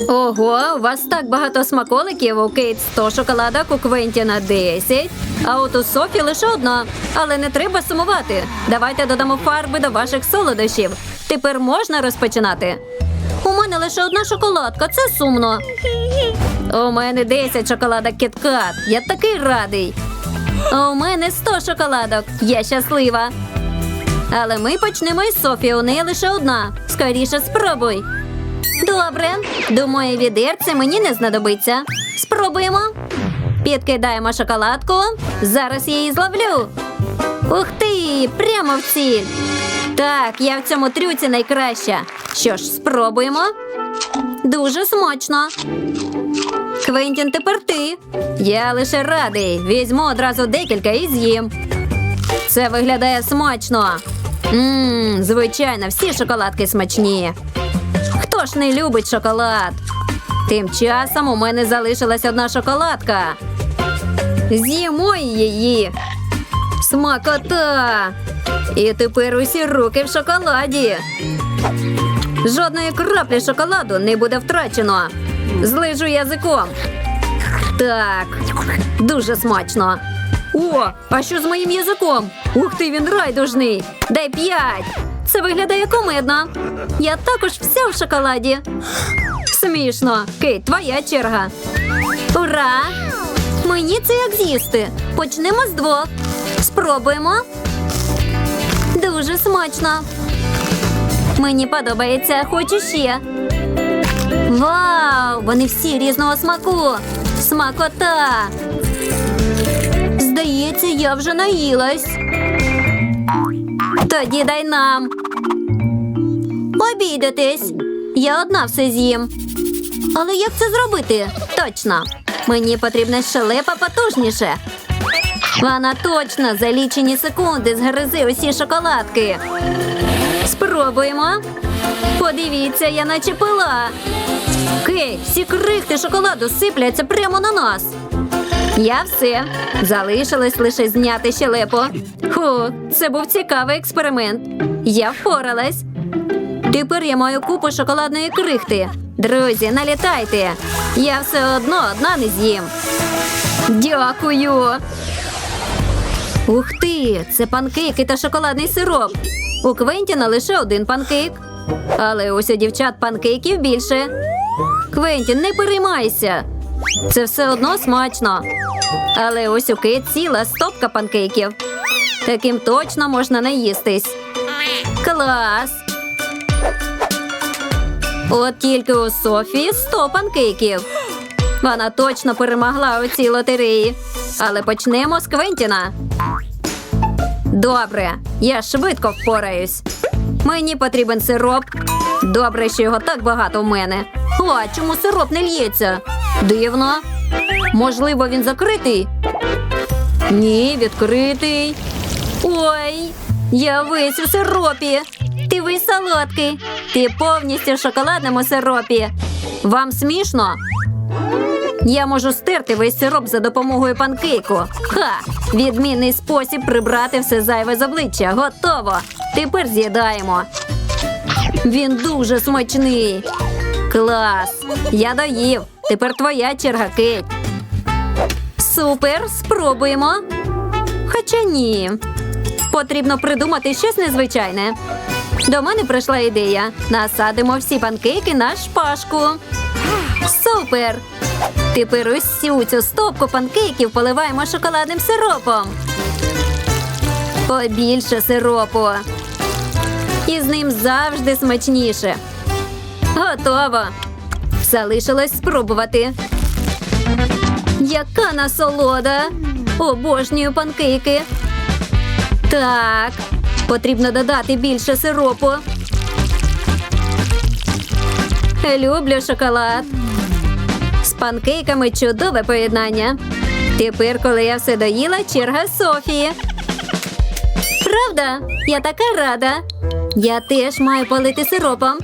Ого, у вас так багато смаколиків. У Кейт 100 шоколадок, у Квентіна 10. А от у Софі лише одна. Але не треба сумувати. Давайте додамо фарби до ваших солодощів. Тепер можна розпочинати. У мене лише одна шоколадка, це сумно. У мене 10 шоколадок кіткат. Я такий радий. А у мене 100 шоколадок. Я щаслива. Але ми почнемо із Софі. У неї лише одна. Скоріше спробуй. Добре. Думаю, відерце мені не знадобиться. Спробуємо. Підкидаємо шоколадку. Зараз я її зловлю. Ух ти! Прямо в ціль. Так, я в цьому трюці найкраща. Що ж, спробуємо. Дуже смачно. Квентін, тепер ти. Я лише радий. Візьму одразу декілька і з'їм. Це виглядає смачно. Ммм, звичайно, всі шоколадки смачні. Хто ж не любить шоколад? Тим часом у мене залишилась одна шоколадка. З'їмо її. Смакота. І тепер усі руки в шоколаді. Жодної краплі шоколаду не буде втрачено. Злижу язиком. Так, дуже смачно. О, а що з моїм язиком? Ух ти, він райдужний. Дай п'ять. Це виглядає комедно. Я також вся в шоколаді. Смішно. Кейт, твоя черга. Ура! Мені це як з'їсти. Почнемо з двох. Спробуємо. Дуже смачно. Мені подобається, хочу ще. Вау! Вони всі різного смаку. Смакота. Здається, я вже наїлась. Тоді дай нам. Обійдетесь. Я одна все з'їм. Але як це зробити? Точно. Мені потрібна щелепа потужніше. Вона точно за лічені секунди згризе усі шоколадки. Спробуємо. Подивіться, я наче пила. Кей, всі крихти шоколаду сипляться прямо на нас. Я все. Залишилось лише зняти щелепу. Ху, це був цікавий експеримент. Я впоралась. Тепер я маю купу шоколадної крихти. Друзі, налітайте. Я все одно одна не з'їм. Дякую. Ух ти! Це панкейки та шоколадний сироп. У Квентіна лише один панкейк. Але ось у дівчат панкейків більше. Квентін, не переймайся. Це все одно смачно. Але ось у Кейт ціла стопка панкейків. Таким точно можна наїстись. Клас! От тільки у Софії 100 панкейків. Вона точно перемогла у цій лотереї. Але почнемо з Квентіна. Добре, я швидко впораюсь. Мені потрібен сироп. Добре, що його так багато в мене. А чому сироп не лється? Дивно. Можливо, він закритий? Ні, відкритий. Ой, я весь у сиропі. Весь солодкий. Ти повністю в шоколадному сиропі. Вам смішно? Я можу стерти весь сироп за допомогою панкейку. Ха! Відмінний спосіб прибрати все зайве з обличчя. Готово. Тепер з'їдаємо. Він дуже смачний. Клас! Я доїв. Тепер твоя черга, Кейт. Супер! Спробуємо. Хоча ні. Потрібно придумати щось незвичайне. До мене прийшла ідея. Насадимо всі панкейки на шпажку. Супер! Тепер усю цю стопку панкейків поливаємо шоколадним сиропом. Побільше сиропу. І з ним завжди смачніше. Готово. Залишилось спробувати. Яка насолода! Обожнюю панкейки. Так, потрібно додати більше сиропу. Люблю шоколад. З панкейками чудове поєднання. Тепер, коли я все доїла, черга Софії. Правда? Я така рада. Я теж маю полити сиропом.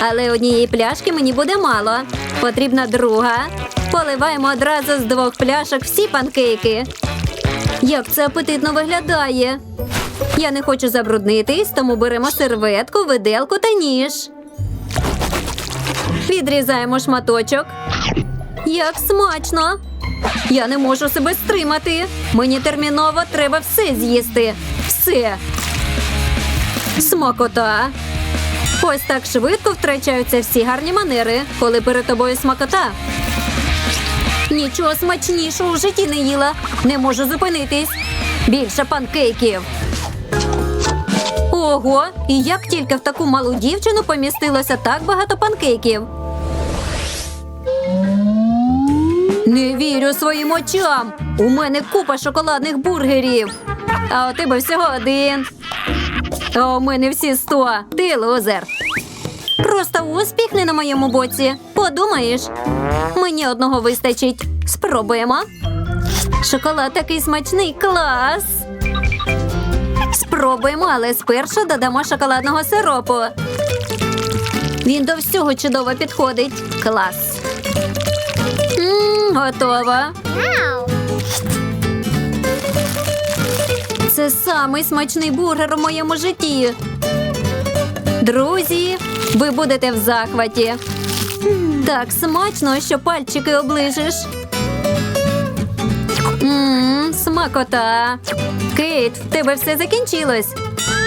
Але однієї пляшки мені буде мало. Потрібна друга. Поливаємо одразу з двох пляшок всі панкейки. Як це апетитно виглядає. Я не хочу забруднитись, тому беремо серветку, виделку та ніж. Відрізаємо шматочок. Як смачно! Я не можу себе стримати. Мені терміново треба все з'їсти. Все. Смакота. Ось так швидко втрачаються всі гарні манери, коли перед тобою смакота. Нічого смачнішого в житті не їла. Не можу зупинитись. Більше панкейків. Ого, і як тільки в таку малу дівчину помістилося так багато панкейків. Не вірю своїм очам. У мене купа шоколадних бургерів. А у тебе всього один. А у мене всі сто. Ти лузер. Просто успіх не на моєму боці. Подумаєш, мені одного вистачить. Спробуємо. Шоколад такий смачний клас. Спробуємо, але спершу додамо шоколадного сиропу. Він до всього чудово підходить. Клас. М, готово. Це самий смачний бургер у моєму житті. Друзі, ви будете в захваті. Так смачно, що пальчики оближеш. Мм, смакота. Кейт, в тебе все закінчилось.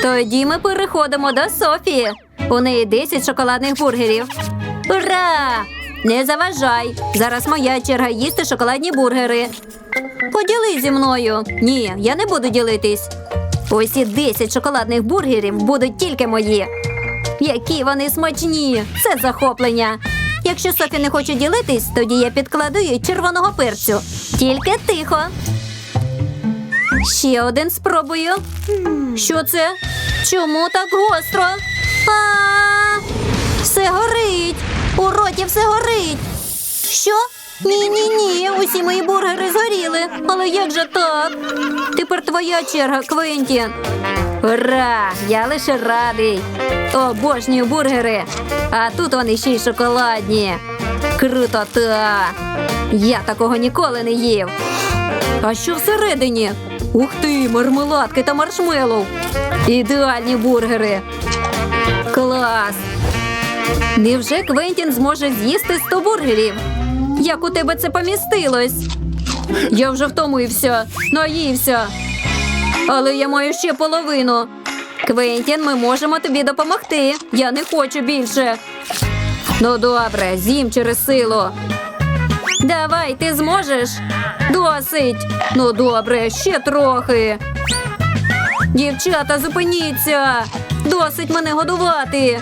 Тоді ми переходимо до Софії. У неї 10 шоколадних бургерів. Ура! Не заважай. Зараз моя черга їсти шоколадні бургери. Поділись зі мною. Ні, я не буду ділитись. Усі 10 шоколадних бургерів будуть тільки мої. Які вони смачні! Це захоплення. Якщо Софі не хоче ділитись, тоді я підкладу їй червоного перцю. Тільки тихо. Ще один спробую. Що це? Чому так гостро? А, все горить. У роті все горить. Що? Ні, ні, ні. Усі мої бургери згоріли. Але як же так? Тепер твоя черга, Квентін. Ура! Я лише радий. Обожнюю бургери. А тут вони ще й шоколадні. Круто та. Я такого ніколи не їв. А що всередині? Ух ти, мармеладки та маршмеллоу. Ідеальні бургери. Клас. Невже Квентін зможе з'їсти 100 бургерів? Як у тебе це помістилось? Я вже втомився, наївся. Але я маю ще половину. Квентін, ми можемо тобі допомогти. Я не хочу більше. Ну добре, з'їм через силу. Давай, ти зможеш? Досить. Ну добре, ще трохи. Дівчата, зупиніться. Досить мене годувати.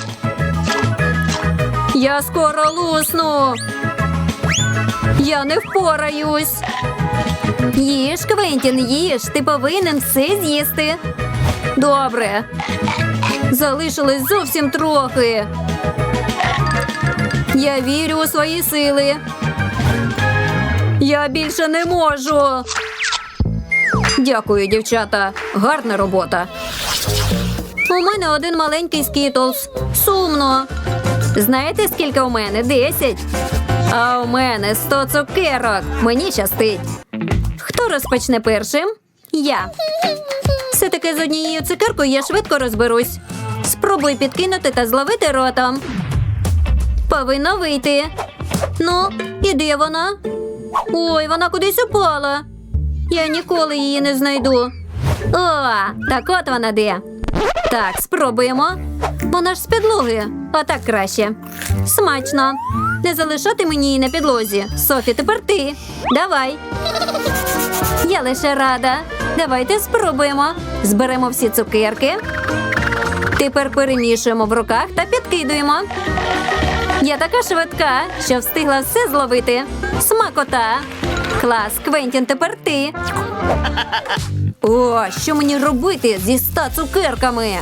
Я скоро лусну. Я не впораюсь. Їж, Квентін, їж. Ти повинен все з'їсти. Добре. Залишилось зовсім трохи. Я вірю у свої сили. Я більше не можу. Дякую, дівчата. Гарна робота. У мене один маленький скітлс. Сумно. Знаєте, скільки у мене? Десять. А у мене сто цукерок. Мені щастить. Хто розпочне першим? Я. Все таки з однією цукеркою я швидко розберусь. Спробуй підкинути та зловити ротом. Повинно вийти. Ну, і де вона? Ой, вона кудись упала. Я ніколи її не знайду. О, так от вона де. Так, спробуємо. Вона ж з підлоги, а так краще. Смачно. Не залишати мені її на підлозі. Софі, тепер ти. Давай. Я лише рада. Давайте спробуємо. Зберемо всі цукерки. Тепер перемішуємо в руках та підкидуємо. Я така швидка, що встигла все зловити. Смакота. Клас, Квентін, тепер ти. О, що мені робити зі ста цукерками?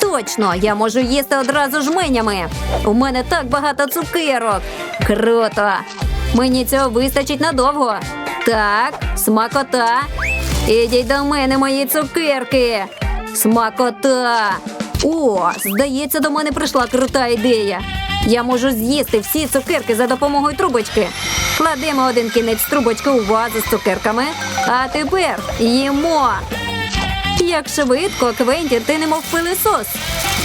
Точно, я можу їсти одразу жменями. У мене так багато цукерок. Круто. Мені цього вистачить надовго. Так, смакота. Ідіть до мене, мої цукерки. Смакота. О, здається, до мене прийшла крута ідея. Я можу з'їсти всі цукерки за допомогою трубочки. Кладемо один кінець трубочки у вазу з цукерками. А тепер їмо. Як швидко, Квентін, ти немов пилисос.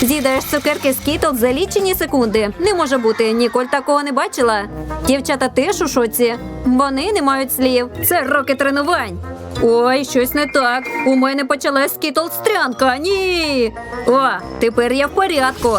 З'їдаєш цукерки з Кітлз за лічені секунди. Не може бути, Ніколь такого не бачила. Дівчата теж у шоці. Вони не мають слів. Це роки тренувань. Ой, щось не так. У мене почалась Кітл стрянка. Ні. О, тепер я в порядку.